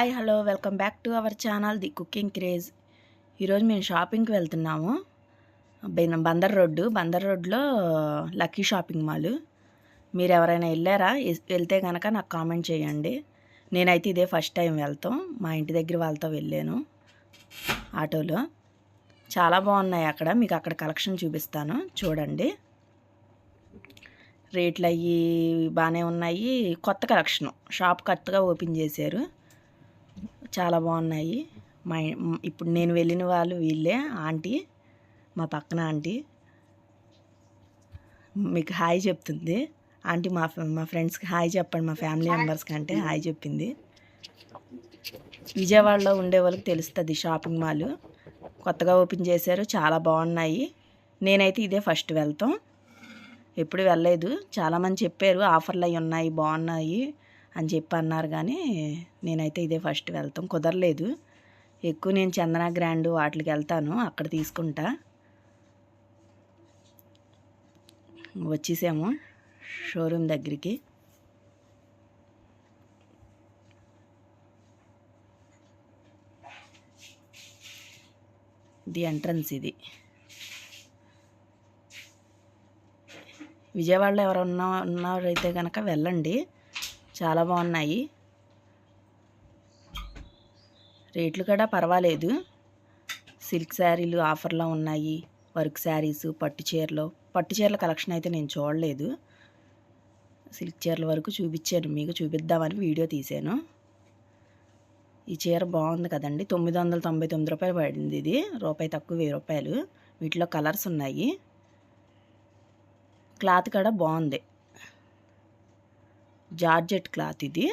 Hi hello welcome back to our channel the cooking craze. ఈరోజు మేము షాపింగ్కి వెళ్తున్నాము. బందర్ రోడ్డు. బందర్ రోడ్లో లక్కీ షాపింగ్ మాల్. మీరు ఎవరైనా వెళ్ళారా? వెళ్తే కనుక నాకు కామెంట్ చేయండి. నేనైతే ఇదే ఫస్ట్ టైం వెళ్తాం. మా ఇంటి దగ్గర వాళ్ళతో వెళ్ళాను ఆటోలో. చాలా బాగున్నాయి అక్కడ. మీకు అక్కడ కలెక్షన్ చూపిస్తాను. చూడండి. రేట్లు అవి బాగానే ఉన్నాయి. కొత్త కలెక్షన్. షాప్ కొత్తగా ఓపెన్ చేశారు. చాలా బాగున్నాయి. మా ఇప్పుడు నేను వెళ్ళిన వాళ్ళు వీళ్ళే ఆంటీ మా పక్కన ఆంటీ. మీకు హాయ్ చెప్తుంది. ఆంటీ మా మా ఫ్రెండ్స్కి హాయ్ చెప్పండి. మా ఫ్యామిలీ మెంబర్స్కి అంటే హాయ్ చెప్పింది. విజయవాడలో ఉండే వాళ్ళకి తెలుస్తుంది షాపింగ్ మాల్. కొత్తగా ఓపెన్ చేశారు. చాలా బాగున్నాయి. నేనైతే ఇదే ఫస్ట్ వెళ్తాం. ఎప్పుడు వెళ్ళలేదు. చాలామంది చెప్పారు ఆఫర్లు అవి ఉన్నాయి బాగున్నాయి. అని చెప్పి అన్నారు. కానీ నేనైతే ఇదే ఫస్ట్ వెళ్తాం. కుదరలేదు. ఎక్కువ నేను చందన గ్రాండ్ వాటికి వెళ్తాను. అక్కడ తీసుకుంటా. వచ్చేసాము షోరూమ్ దగ్గరికి. ఇది ఎంట్రన్స్ ఇది. విజయవాడలో ఎవరు ఉన్న ఉన్నారైతే కనుక వెళ్ళండి. చాలా బాగున్నాయి. రేట్లు కూడా పర్వాలేదు. సిల్క్ శారీలు ఆఫర్లో ఉన్నాయి. వర్క్ శారీస్ పట్టు చీరలు. పట్టు చీరల కలెక్షన్ అయితే నేను చూడలేదు. సిల్క్ చీరల వరకు చూపించాను. మీకు చూపిద్దామని వీడియో తీశాను. ఈ చీర బాగుంది కదండి. తొమ్మిది వందల తొంభై తొమ్మిది రూపాయలు పడింది ఇది. రూపాయి తక్కువ వెయ్యి రూపాయలు. వీటిలో కలర్స్ ఉన్నాయి. క్లాత్ కూడా బాగుంది. జార్జెట్ క్లాత్ ఇది.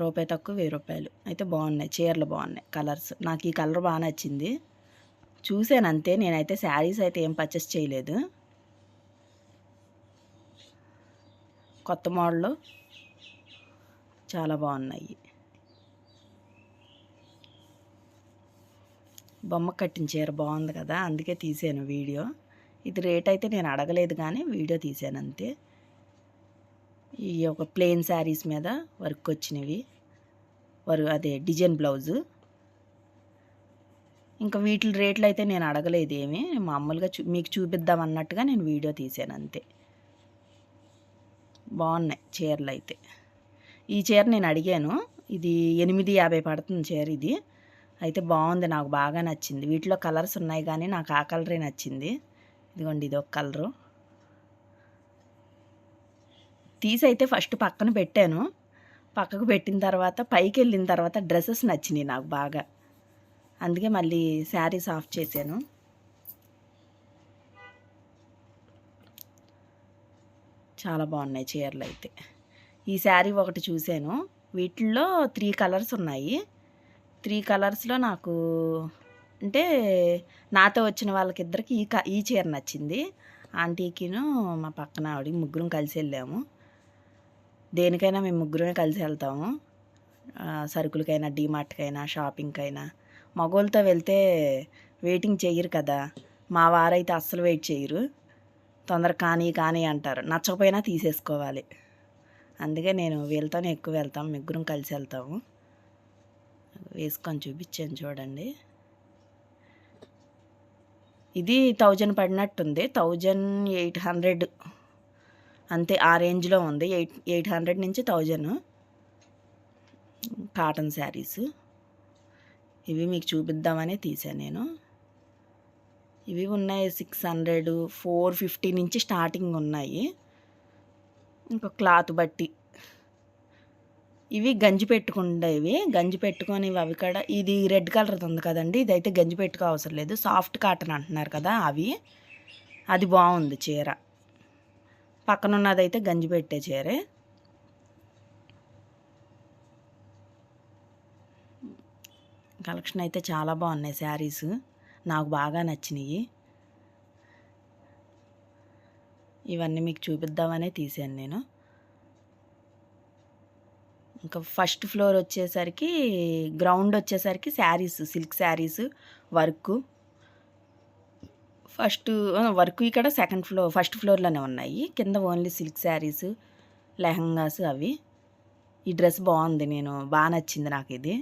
రూపాయి తక్కువ వెయ్యి రూపాయలు. అయితే బాగున్నాయి చీరలు బాగున్నాయి కలర్స్. నాకు ఈ కలర్ బాగా నచ్చింది. చూశాను అంతే నేనైతే శారీస్ అయితే ఏం పర్చేస్ చేయలేదు. కొత్త మోడల్ చాలా బాగున్నాయి. బొమ్మ కట్టిన చీర బాగుంది కదా అందుకే తీసాను వీడియో. ఇది రేట్ అయితే నేను అడగలేదు కానీ వీడియో తీసాను అంతే. ఈ ఒక ప్లెయిన్ శారీస్ మీద వర్క్ వచ్చినవి వారు అదే డిజైన్ బ్లౌజు. ఇంకా వీటి రేట్లు అయితే నేను అడగలేదు ఏమి. మామూలుగా చూ మీకు చూపిద్దాం అన్నట్టుగా నేను వీడియో తీసాను అంతే. బాగున్నాయి చీరలు అయితే. ఈ చీర నేను అడిగాను. ఇది ఎనిమిది యాభై పడుతుంది చీర ఇది. అయితే బాగుంది నాకు బాగా నచ్చింది. వీటిలో కలర్స్ ఉన్నాయి కానీ నాకు ఆ కలరే నచ్చింది. ఇదిగోండి ఇది ఒక కలరు. తీసి అయితే ఫస్ట్ పక్కన పెట్టాను. పక్కకు పెట్టిన తర్వాత పైకి వెళ్ళిన తర్వాత డ్రెస్సెస్ నచ్చినాయి నాకు బాగా. అందుకే మళ్ళీ శారీస్ ఆఫ్ చేశాను. చాలా బాగున్నాయి చీరలు అయితే. ఈ శారీ ఒకటి చూశాను. వీటిల్లో త్రీ కలర్స్ ఉన్నాయి. త్రీ కలర్స్లో నాకు అంటే నాతో వచ్చిన వాళ్ళకిద్దరికి ఈ క ఈ చీర నచ్చింది. ఆంటీకిను మా పక్కన ఆవిడ ముగ్గురం కలిసి వెళ్ళాము దేనికైనా మేము ముగ్గురమే కలిసి వెళ్తాము. సరుకులకైనా డీమార్ట్కైనా షాపింగ్కైనా. మగోళ్ళతో వెళ్తే వెయిటింగ్ చెయ్యరు కదా. మా వారైతే అస్సలు వెయిట్ చేయరు తొందర కానీ కానీ అంటారు. నచ్చకపోయినా తీసేసుకోవాలి. అందుకే నేను వీళ్ళతోనే ఎక్కువ వెళ్తాం. ముగ్గురం కలిసి వెళ్తాము. వేసుకొని చూపించాను చూడండి. ఇది థౌజండ్ పడినట్టుంది. థౌజండ్ ఎయిట్ హండ్రెడ్ అంతే ఆ రేంజ్లో ఉంది. ఎయిట్ ఎయిట్ హండ్రెడ్ నుంచి థౌజండ్ కాటన్ శారీస్. ఇవి మీకు చూపిద్దామని తీసాను నేను. ఇవి ఉన్నాయి సిక్స్ హండ్రెడ్ ఫోర్ ఫిఫ్టీ నుంచి స్టార్టింగ్ ఉన్నాయి. ఇంకా క్లాత్ బట్టి. ఇవి గంజి పెట్టుకుండేవి. గంజి పెట్టుకొని అవి కూడా ఇది రెడ్ కలర్ది ఉంది కదండి ఇదైతే గంజి పెట్టుకో అవసరం లేదు. సాఫ్ట్ కాటన్ అంటున్నారు కదా అవి. అది బాగుంది చీర. పక్కన ఉన్నదైతే గంజి పెట్టే చీరే. కలెక్షన్ అయితే చాలా బాగున్నాయి శారీస్. నాకు బాగా నచ్చినాయి. ఇవన్నీ మీకు చూపిద్దామనే తీసాను నేను. ఇంకా ఫస్ట్ ఫ్లోర్ వచ్చేసరికి గ్రౌండ్ వచ్చేసరికి sarees silk sarees work. First work ఇక్కడ సెకండ్ ఫ్లోర్ ఫస్ట్ ఫ్లోర్లోనే ఉన్నాయి. కింద ఓన్లీ సిల్క్ శారీస్ లెహంగాస్ అవి. ఈ డ్రెస్ బాగుంది నేను బాగా నచ్చింది నాకు ఇది.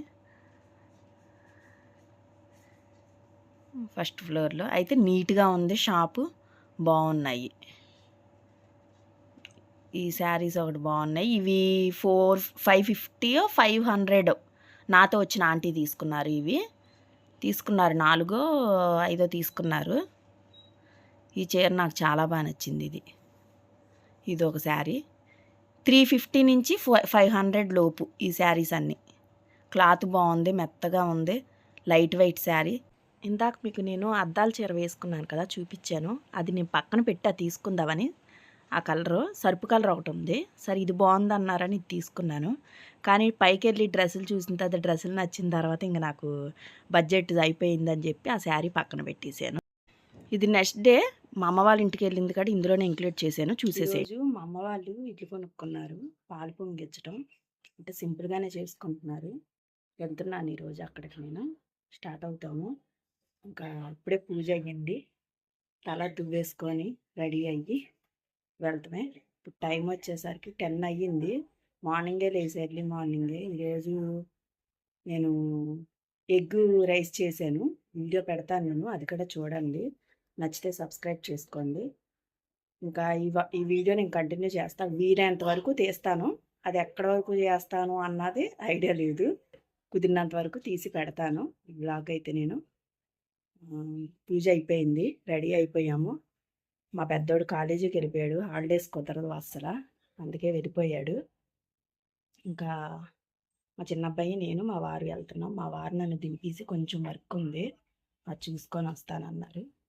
ఫస్ట్ ఫ్లోర్లో. అయితే నీట్గా ఉంది షాపు బాగున్నాయి. ఈ శారీస్ ఒకటి బాగున్నాయి. ఇవి four five fifty five hundred నాతో వచ్చిన ఆంటీ తీసుకున్నారు ఇవి. తీసుకున్నారు నాలుగో ఐదో తీసుకున్నారు. ఈ చీర నాకు చాలా బాగా నచ్చింది ఇది. ఇది ఒక శారీ. త్రీ ఫిఫ్టీ నుంచి ఫైవ్ హండ్రెడ్ లోపు ఈ శారీస్ అన్నీ. క్లాత్ బాగుంది మెత్తగా ఉంది లైట్ వెయిట్ శారీ. ఇందాక మీకు నేను అద్దాల చీర వేసుకున్నాను కదా చూపించాను. అది నేను పక్కన పెట్టా తీసుకుందామని. ఆ కలరు సరుపు కలర్ ఒకటి ఉంది. సరే ఇది బాగుంది అన్నారని ఇది తీసుకున్నాను. కానీ పైకి వెళ్ళి డ్రెస్సులు చూసిన తర్వాత డ్రెస్సులు నచ్చిన తర్వాత ఇంకా నాకు బడ్జెట్ అయిపోయిందని చెప్పి ఆ శారీ పక్కన పెట్టేశాను. ఇది నెక్స్ట్ డే మా అమ్మ వాళ్ళ ఇంటికి వెళ్ళింది కాబట్టి ఇందులోనే ఇంక్లూడ్ చేశాను చూసేసే మా అమ్మ వాళ్ళు ఇడ్లు కొనుక్కున్నారు పాలు పొంగించడం అంటే సింపుల్గానే చేసుకుంటున్నారు. వెళ్తున్నాను ఈరోజు అక్కడికి నేను. స్టార్ట్ అవుతాము. ఇంకా ఇప్పుడే పూజ అయ్యింది. తల దువ్వేసుకొని రెడీ అయ్యి వెళ్తామే ఇప్పుడు టైం వచ్చేసరికి టెన్ అయ్యింది. మార్నింగే లేచి ఎర్లీ మార్నింగే. ఈరోజు నేను ఎగ్ రైస్ చేశాను. వీడియో పెడతాను నేను అది కూడా చూడండి. నచ్చితే సబ్స్క్రైబ్ చేసుకోండి. ఇంకా ఈ వ- ఈ వీడియో నేను కంటిన్యూ చేస్తాను. వీలైనంత వరకు తీస్తాను. అది ఎక్కడ వరకు చేస్తాను అన్నది ఐడియా లేదు. కుదిరినంత వరకు తీసి పెడతాను. ఈ బ్లాగ్ అయితే నేను. పూజ అయిపోయింది. రెడీ అయిపోయాము. మా పెద్దోడు కాలేజీకి వెళ్ళిపోయాడు. హాలిడేస్ కుదరదు అస్సలు. అందుకే వెళ్ళిపోయాడు. ఇంకా మా చిన్నబ్బాయి నేను మా వారు వెళ్తున్నాం. మా వారు నన్ను దింపేసి కొంచెం వర్క్ ఉంది. అది చూసుకొని వస్తానన్నారు.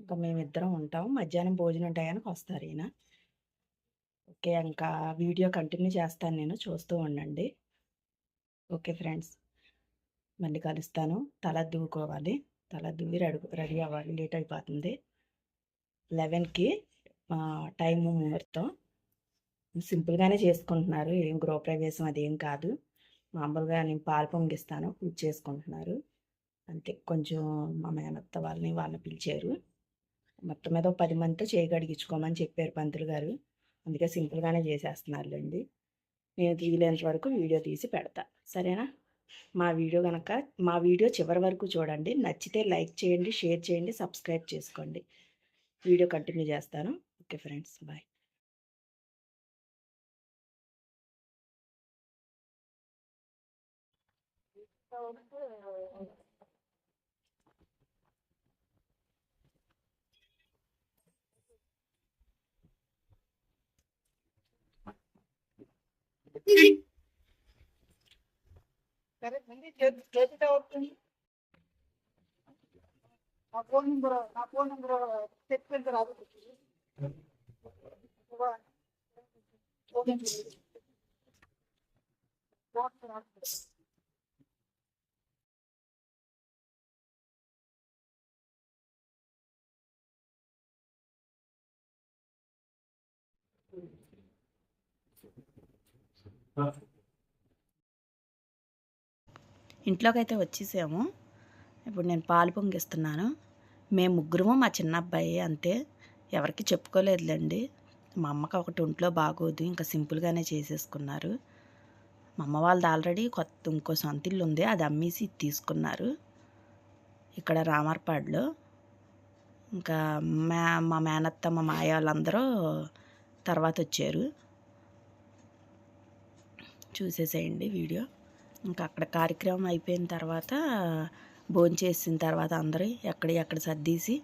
ఇంకా మేమిద్దరం ఉంటాం. మధ్యాహ్నం భోజనం టయానికి వస్తారు ఈయన. ఓకే ఇంకా వీడియో కంటిన్యూ చేస్తాను నేను. చూస్తూ ఉండండి. Okay friends. మళ్ళీ కలుస్తాను. తల దువ్వుకోవాలి తల దువ్వి రెడీ రెడీ అవ్వాలి. లేట్ అయిపోతుంది. లెవెన్కి టైము ముహూర్తం. సింపుల్గానే చేసుకుంటున్నారు. ఏం గృహప్రవేశం అదేం కాదు. మామూలుగా నేను పాలు పొంగిస్తాను. పూజ చేసుకుంటున్నారు. అంతే. కొంచెం మా మేనత్త వాళ్ళని వాళ్ళని పిలిచారు. మొత్తం మీద పది మందితో చేయగడిగించుకోమని చెప్పారు పంతులు గారు. అందుకే సింపుల్గానే చేసేస్తున్నారులేండి. నేను తీయలేంత వరకు వీడియో తీసి పెడతా. సరేనా? మా వీడియో కనుక మా వీడియో చివరి వరకు చూడండి. నచ్చితే లైక్ చేయండి షేర్ చేయండి సబ్స్క్రైబ్ చేసుకోండి. వీడియో కంటిన్యూ చేస్తాను. Okay friends bye. నా ఫోన్ నెంబర్ నా ఫోన్ నెంబర్ చెప్పిన తర్వాత ఇంట్లోకి అయితే వచ్చేసాము. ఇప్పుడు నేను పాలు పొంగిస్తున్నాను. మేము ముగ్గురము మా చిన్న అబ్బాయి అంతే. ఎవరికి చెప్పుకోలేదులేండి. మా అమ్మకి ఒకటి ఒంట్లో బాగోదు ఇంకా సింపుల్గానే చేసేసుకున్నారు. మా అమ్మ వాళ్ళది ఆల్రెడీ కొత్త ఇంకో సొంత ఇల్లు ఉంది అది అమ్మేసి తీసుకున్నారు. ఇక్కడ రామర్పాడులో. ఇంకా మా మా మేనత్త మా మాయ వాళ్ళందరూ తర్వాత వచ్చారు. చూసేసేయండి వీడియో. ఇంకా అక్కడ కార్యక్రమం అయిపోయిన తర్వాత భోంచేసిన తర్వాత అందరూ ఎక్కడ ఎక్కడ సర్దీసి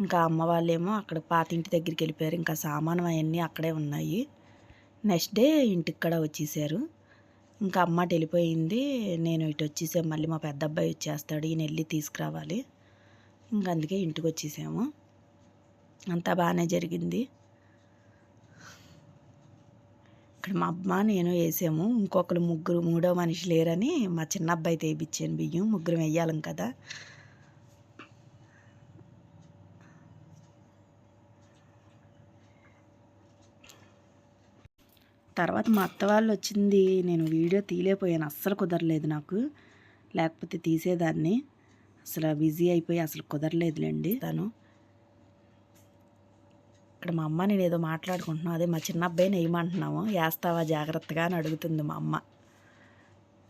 ఇంకా అమ్మ వాళ్ళేమో అక్కడ పాత ఇంటి దగ్గరికి వెళ్ళిపోయారు. ఇంకా సామాను అవన్నీ అక్కడే ఉన్నాయి. నెక్స్ట్ డే ఇంటికి కూడా వచ్చేసారు. ఇంకా అమ్మ వెళ్ళిపోయింది. నేను ఇటు వచ్చేసాము మళ్ళీ మా పెద్ద అబ్బాయి వచ్చేస్తాడు. ఈయన వెళ్ళి తీసుకురావాలి. ఇంకా అందుకే ఇంటికి వచ్చేసాము. అంతా బాగానే జరిగింది. ఇక్కడ మా అమ్మ నేను వేసాము. ఇంకొకరు ముగ్గురు మూడో మనిషి లేరని మా చిన్న అబ్బాయి తెప్పించాను బియ్యం. ముగ్గురు వేయాలం కదా. తర్వాత మా అత్త వాళ్ళు వచ్చింది. నేను వీడియో తీయలేకపోయాను. అస్సలు కుదరలేదు నాకు. లేకపోతే తీసేదాన్ని. అసలు బిజీ అయిపోయి అసలు కుదరలేదులేండి. తను ఇక్కడ మా అమ్మ నేను ఏదో మాట్లాడుకుంటున్నాను అదే మా చిన్న అబ్బాయిని వేయమంటున్నాము వేస్తావా జాగ్రత్తగా అని అడుగుతుంది మా అమ్మ.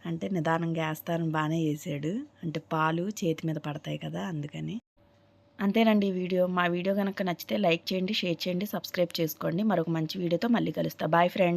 అంటే నిదానంగా వేస్తాను బాగానే వేసాడు. అంటే పాలు చేతి మీద పడతాయి కదా అందుకని. అంతేనండి ఈ వీడియో. మా వీడియో కనుక నచ్చితే లైక్ చేయండి షేర్ చేయండి సబ్స్క్రైబ్ చేసుకోండి. మరొక మంచి వీడియోతో మళ్ళీ కలుస్తా. Bye friends.